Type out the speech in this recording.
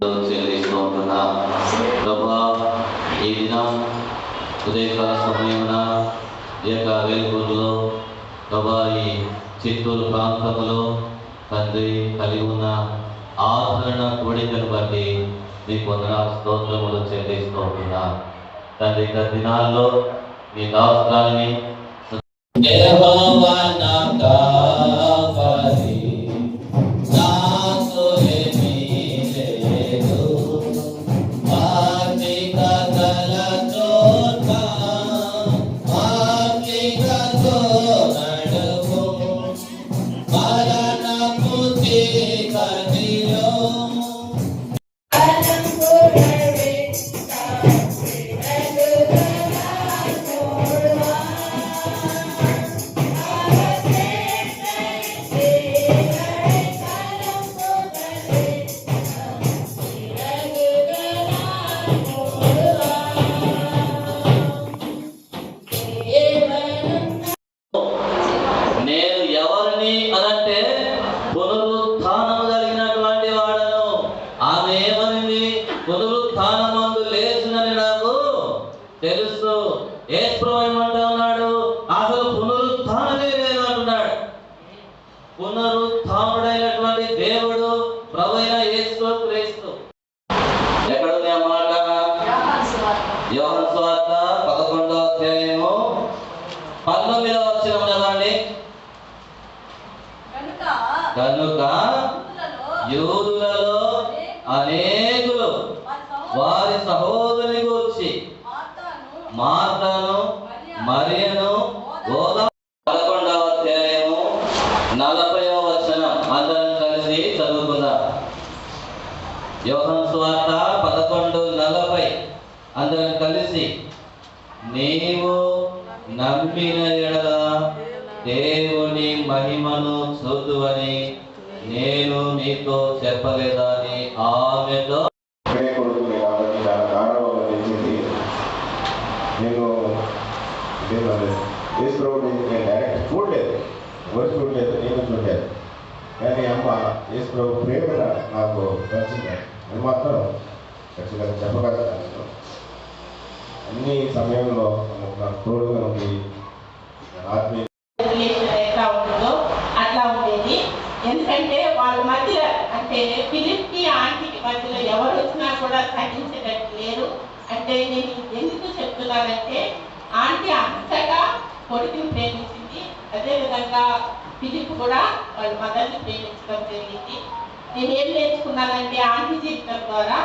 చెల్లిస్తూ ఉంటున్నా ప్రభా ఈ దినం ఉదయకాల సమయమున ఈ యొక్క వెలుగులో ప్రభా ఈ చిత్తూరు ప్రాంతంలో తండ్రి కలిగి ఉన్న ఆదరణ కోడికను బట్టి మీ పొందన స్తోత్రములు చెల్లిస్తూ ఉంటున్నా తండ్రి దినాల్లో మీ దాస్త్రాన్ని తెలుసు ఏసు ఏమంటా ఉన్నాడు? అసలు పునరుత్థానమే లేదు అంటున్నాడు. పునరుత్థానుడైనటువంటి దేవుడు ప్రభు అయిన యేసు క్రీస్తు ఎక్కడుంది ఆ మాట? యోహన్ స్వార్త పదకొండవ అధ్యాయము పంతొమ్మిదవ వచ్చిన చదవండి. కనుక యూదులలో అనేకులు వారి వారి సహోదరుని గురించి మార్తను మరియను గోదా పదకొండవ అధ్యాయము నలభై వచనం. అందరం కలిసి చదువుకుందాం. యోహన్ స్వార్త పదకొండు నలభై. అందరం కలిసి నీవు నమ్మిన ఎడల దేవుని మహిమను చూద్దువని నేను నీతో చెప్పలేదని ఆమెతో నేను యేసు ప్రభు నేను డైరెక్ట్ చూడలేదు. ఎవరు చూడలేదు నేను చూడలేదు. కానీ అమ్మ యేసు ప్రభు ప్రేమ నాకు తెలిసింది అది మాత్రం ఖచ్చితంగా చెప్పగలుగుతాను నేను. అన్ని సమయంలో మనకు నాకు తోడుగా ఉంది ఆత్మీయ అట్లా ఉండేది. ఎందుకంటే వాళ్ళ మధ్య అంటే ఫిలిప్కి ఆంటీకి మధ్యలో ఎవరు వచ్చినా కూడా సహించేటట్టు లేరు అంటే నేను ఎందుకు చెప్తున్నానంటే ఆంటీ అంతగా కొడుకుని ప్రేమించింది. అదేవిధంగా ఫిలిప్ కూడా వాళ్ళ మదర్ని ప్రేమించడం జరిగింది. నేను ఏం నేర్చుకున్నానంటే ఆంటీ జీవితం ద్వారా